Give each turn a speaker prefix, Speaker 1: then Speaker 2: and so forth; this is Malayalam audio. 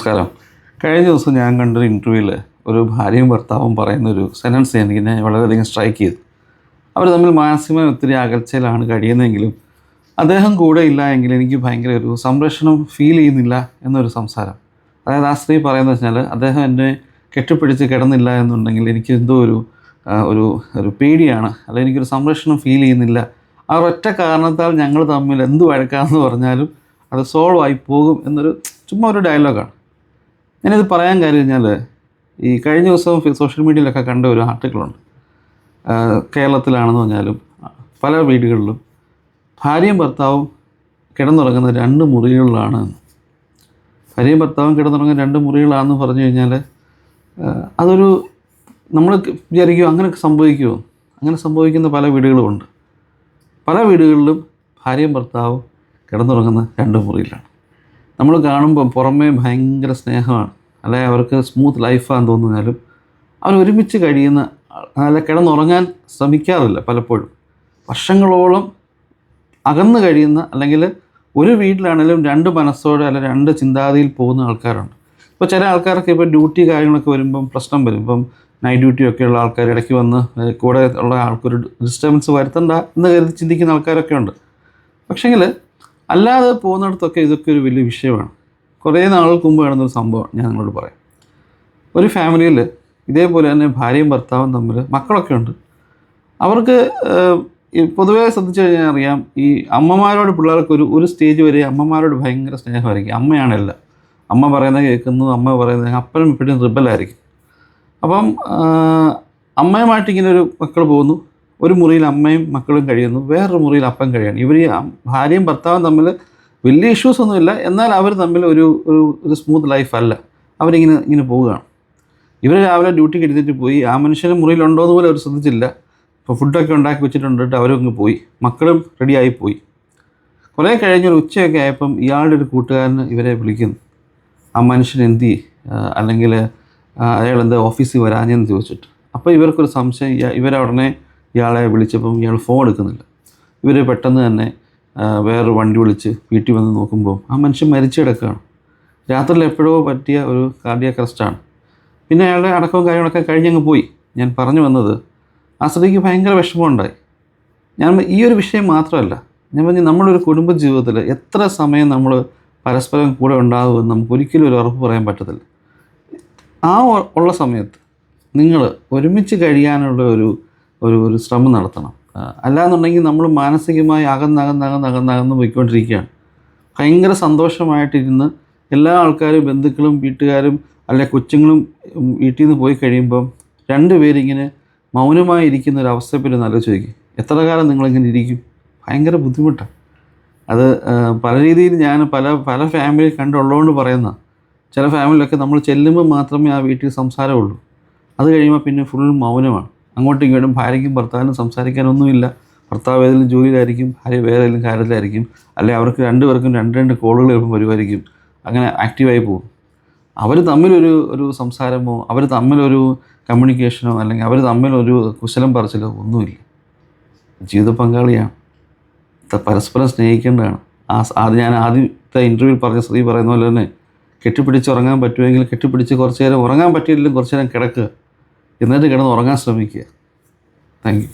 Speaker 1: നമസ്കാരം. കഴിഞ്ഞ ദിവസം ഞാൻ കണ്ടൊരു ഇന്റർവ്യൂവിൽ ഒരു ഭാര്യയും ഭർത്താവും പറയുന്ന ഒരു സെന്റൻസ് എനിക്കിനെ വളരെയധികം സ്ട്രൈക്ക് ചെയ്തു. അവർ തമ്മിൽ മാനസികമായി ഒത്തിരി അകൽച്ചയിലാണ് കഴിയുന്നതെങ്കിലും അദ്ദേഹം കൂടെ ഇല്ല എങ്കിൽ എനിക്ക് ഭയങ്കര ഒരു സംരക്ഷണം ഫീൽ ചെയ്യുന്നില്ല എന്നൊരു സംസാരം. അതായത് ആ സ്ത്രീ പറയുന്നത് വെച്ചാൽ അദ്ദേഹം എന്നെ കെട്ടിപ്പിടിച്ച് കിടന്നില്ല എന്നുണ്ടെങ്കിൽ എനിക്ക് എന്തോ ഒരു ഒരു ഒരു പേടിയാണ്. അല്ലെങ്കിൽ എനിക്കൊരു സംരക്ഷണം ഫീൽ ചെയ്യുന്നില്ല. ആ ഒറ്റ കാരണത്താൽ ഞങ്ങൾ തമ്മിൽ എന്ത് വഴക്കാന്ന് പറഞ്ഞാലും അത് സോൾവ് ആയി പോകും എന്നൊരു ചുമ്മാ ഒരു ഡയലോഗാണ് ഞാനിത് പറയാൻ കാര്യം കഴിഞ്ഞാൽ ഈ കഴിഞ്ഞ ദിവസം സോഷ്യൽ മീഡിയയിലൊക്കെ കണ്ട ഒരു ആർട്ടിക്കിളുണ്ട് കേരളത്തിലാണെന്ന് പറഞ്ഞാലും പല വീടുകളിലും ഭാര്യയും ഭർത്താവും കിടന്നുറങ്ങുന്ന രണ്ട് മുറികളിലാണ്. ഭാര്യയും ഭർത്താവും കിടന്നുറങ്ങുന്ന രണ്ട് മുറികളാണെന്ന് പറഞ്ഞു കഴിഞ്ഞാൽ അതൊരു നമ്മൾ വിചാരിക്കുമോ അങ്ങനെയൊക്കെ സംഭവിക്കുമോ അങ്ങനെ സംഭവിക്കുന്ന പല വീടുകളുമുണ്ട്. പല വീടുകളിലും ഭാര്യയും ഭർത്താവും കിടന്നുറങ്ങുന്ന രണ്ട് മുറിയിലാണ്. നമ്മൾ കാണുമ്പം പുറമേ ഭയങ്കര സ്നേഹമാണ്. അല്ലെ അവർക്ക് സ്മൂത്ത് ലൈഫാന്ന് തോന്നുന്നാലും അവർ ഒരുമിച്ച് കഴിയുന്ന അല്ല കിടന്നുറങ്ങാൻ ശ്രമിക്കാറില്ല പലപ്പോഴും. വർഷങ്ങളോളം അകന്നു കഴിയുന്ന അല്ലെങ്കിൽ ഒരു വീട്ടിലാണെങ്കിലും രണ്ട് മനസ്സോടെ അല്ല രണ്ട് ചിന്താതിയിൽ പോകുന്ന ആൾക്കാരുണ്ട്. ഇപ്പോൾ ചില ആൾക്കാർക്ക് ഇപ്പോൾ ഡ്യൂട്ടി കാര്യങ്ങളൊക്കെ വരുമ്പം പ്രശ്നം വരും. ഇപ്പം നൈറ്റ് ഡ്യൂട്ടി ഒക്കെ ഉള്ള ആൾക്കാർ ഇടയ്ക്ക് വന്ന് കൂടെ ഉള്ള ആൾക്കൊരു ഡിസ്റ്റർബൻസ് വരുത്തണ്ട എന്ന് കരുതി ചിന്തിക്കുന്ന ആൾക്കാരൊക്കെ ഉണ്ട്. പക്ഷേങ്കിൽ അല്ലാതെ പോകുന്നിടത്തൊക്കെ ഇതൊക്കെ ഒരു വലിയ വിഷയമാണ്. കുറേ നാളുകൾക്ക് മുമ്പ് നടന്നൊരു സംഭവം ഞാൻ നിങ്ങളോട് പറയാം. ഒരു ഫാമിലിയിൽ ഇതേപോലെ തന്നെ ഭാര്യയും ഭർത്താവും തമ്മിൽ മക്കളൊക്കെ ഉണ്ട്. അവർക്ക് പൊതുവേ ശ്രദ്ധിച്ചു കഴിഞ്ഞാൽ അറിയാം ഈ അമ്മമാരോട് പിള്ളേർക്ക് ഒരു ഒരു സ്റ്റേജ് വരെ അമ്മമാരോട് ഭയങ്കര സ്നേഹമായിരിക്കും. അമ്മയാണ് എല്ലാം. അമ്മ പറയുന്നത് കേൾക്കുന്നു അമ്മ പറയുന്നത് അപ്പനും ഇപ്പോഴും റിബലായിരിക്കും അപ്പം അമ്മയുമായിട്ട് ഇങ്ങനെ ഒരു മക്കൾ പോകുന്നു. ഒരു മുറിയിൽ അമ്മയും മക്കളും കഴിയുന്നു വേറൊരു മുറിയിൽ അപ്പം കഴിയാണ്. ഇവർ ഭാര്യയും ഭർത്താവും തമ്മിൽ വലിയ ഇഷ്യൂസ് ഒന്നുമില്ല. എന്നാൽ അവർ തമ്മിൽ ഒരു ഒരു സ്മൂത്ത് ലൈഫ് അല്ല. അവരിങ്ങനെ ഇങ്ങനെ പോവുകയാണ്. ഇവർ രാവിലെ ഡ്യൂട്ടിക്ക് എടുത്തിട്ട് പോയി ആ മനുഷ്യന് മുറിയിലുണ്ടോ എന്ന് പോലും അവർ ശ്രദ്ധിച്ചില്ല. ഇപ്പോൾ ഫുഡൊക്കെ ഉണ്ടാക്കി വെച്ചിട്ടുണ്ട് അവരങ്ങ് പോയി. മക്കളും റെഡിയായി പോയി. കുറേ കഴിഞ്ഞൊരു ഉച്ചയൊക്കെ ആയപ്പം ഇയാളുടെ ഒരു കൂട്ടുകാരന് ഇവരെ വിളിക്കുന്നു. ആ മനുഷ്യൻ എന്തി അല്ലെങ്കിൽ അയാൾ എന്താ ഓഫീസിൽ വരാഞ്ഞെന്ന് ചോദിച്ചിട്ട്. അപ്പോൾ ഇവർക്കൊരു സംശയം ഇവരെ ഇയാളെ വിളിച്ചപ്പം ഇയാൾ ഫോൺ എടുക്കുന്നില്ല. ഇവർ പെട്ടെന്ന് തന്നെ വേറൊരു വണ്ടി വിളിച്ച് വീട്ടിൽ വന്ന് നോക്കുമ്പോൾ ആ മനുഷ്യൻ മരിച്ചു കിടക്കുകയാണ്. രാത്രിയിൽ എപ്പോഴോ പറ്റിയ ഒരു കാർഡിയാക് അറസ്റ്റാണ് പിന്നെ അയാളുടെ അടക്കവും കാര്യങ്ങളൊക്കെ കഴിഞ്ഞങ്ങ് പോയി. ഞാൻ പറഞ്ഞു വന്നത് ആ സ്ത്രീക്ക് ഭയങ്കര വിഷമമുണ്ടായി. ഞാൻ ഈ ഒരു വിഷയം മാത്രമല്ല ഞാൻ പറഞ്ഞു നമ്മളൊരു കുടുംബ ജീവിതത്തിൽ എത്ര സമയം നമ്മൾ പരസ്പരം കൂടെ ഉണ്ടാകുമെന്ന് നമുക്ക് ഒരിക്കലും ഒരു ഉറപ്പ് പറയാൻ പറ്റത്തില്ല. ആ ഉള്ള സമയത്ത് നിങ്ങൾ ഒരുമിച്ച് കഴിയാനുള്ള ഒരു ഒരു ഒരു ശ്രമം നടത്തണം. അല്ലാന്നുണ്ടെങ്കിൽ നമ്മൾ മാനസികമായി അകന്നകന്നകന്നകന്നകന്ന് പോയിക്കൊണ്ടിരിക്കുകയാണ്. ഭയങ്കര സന്തോഷമായിട്ടിരുന്ന് എല്ലാ ആൾക്കാരും ബന്ധുക്കളും വീട്ടുകാരും അല്ലെ കൊച്ചുങ്ങളും വീട്ടിൽ നിന്ന് പോയി കഴിയുമ്പം രണ്ടുപേരിങ്ങനെ മൗനമായി ഇരിക്കുന്ന ഒരു അവസ്ഥയെപ്പറ്റി നല്ല ചോദിക്കും എത്ര കാലം നിങ്ങളിങ്ങനെ ഇരിക്കും? ഭയങ്കര ബുദ്ധിമുട്ടാണ് അത് പല രീതിയിൽ ഞാൻ പല പല ഫാമിലി കണ്ടുള്ളതുകൊണ്ട് പറയുന്ന ചില ഫാമിലിയിലൊക്കെ നമ്മൾ ചെല്ലുമ്പോൾ മാത്രമേ ആ വീട്ടിൽ സംസാരമുള്ളൂ. അത് കഴിയുമ്പോൾ പിന്നെ ഫുൾ മൗനമാണ്. അങ്ങോട്ടും ഇങ്ങോട്ടും ഭാര്യയ്ക്കും ഭർത്താവിനും സംസാരിക്കാനൊന്നുമില്ല. ഭർത്താവ് ഏതെങ്കിലും ജോലിയിലായിരിക്കും ഭാര്യ വേറെ ഏതെങ്കിലും കാര്യത്തിലായിരിക്കും അല്ലെങ്കിൽ അവർക്ക് രണ്ടുപേർക്കും രണ്ട് രണ്ട് കോളുകൾ ചിലപ്പോൾ വരുമായിരിക്കും അങ്ങനെ ആക്റ്റീവായി പോകും. അവർ തമ്മിലൊരു ഒരു സംസാരമോ അവർ തമ്മിലൊരു കമ്മ്യൂണിക്കേഷനോ അല്ലെങ്കിൽ അവർ തമ്മിലൊരു കുശലം പറച്ചിലോ ഒന്നുമില്ല. ജീവിത പങ്കാളിയാണ്. പരസ്പരം സ്നേഹിക്കേണ്ടതാണ്. ആ ആദ്യം ഞാൻ ആദ്യത്തെ ഇന്റർവ്യൂവിൽ പറഞ്ഞ സ്ത്രീ പറയുന്ന പോലെ തന്നെ കെട്ടിപ്പിടിച്ച് ഉറങ്ങാൻ പറ്റുമെങ്കിൽ കെട്ടിപ്പിടിച്ച് കുറച്ച് നേരം ഉറങ്ങാൻ പറ്റിയില്ലെങ്കിലും കുറച്ച് നേരം കിടക്കുക. എന്നിട്ട് കിടന്ന് ഉറങ്ങാൻ ശ്രമിക്കുക. Thank you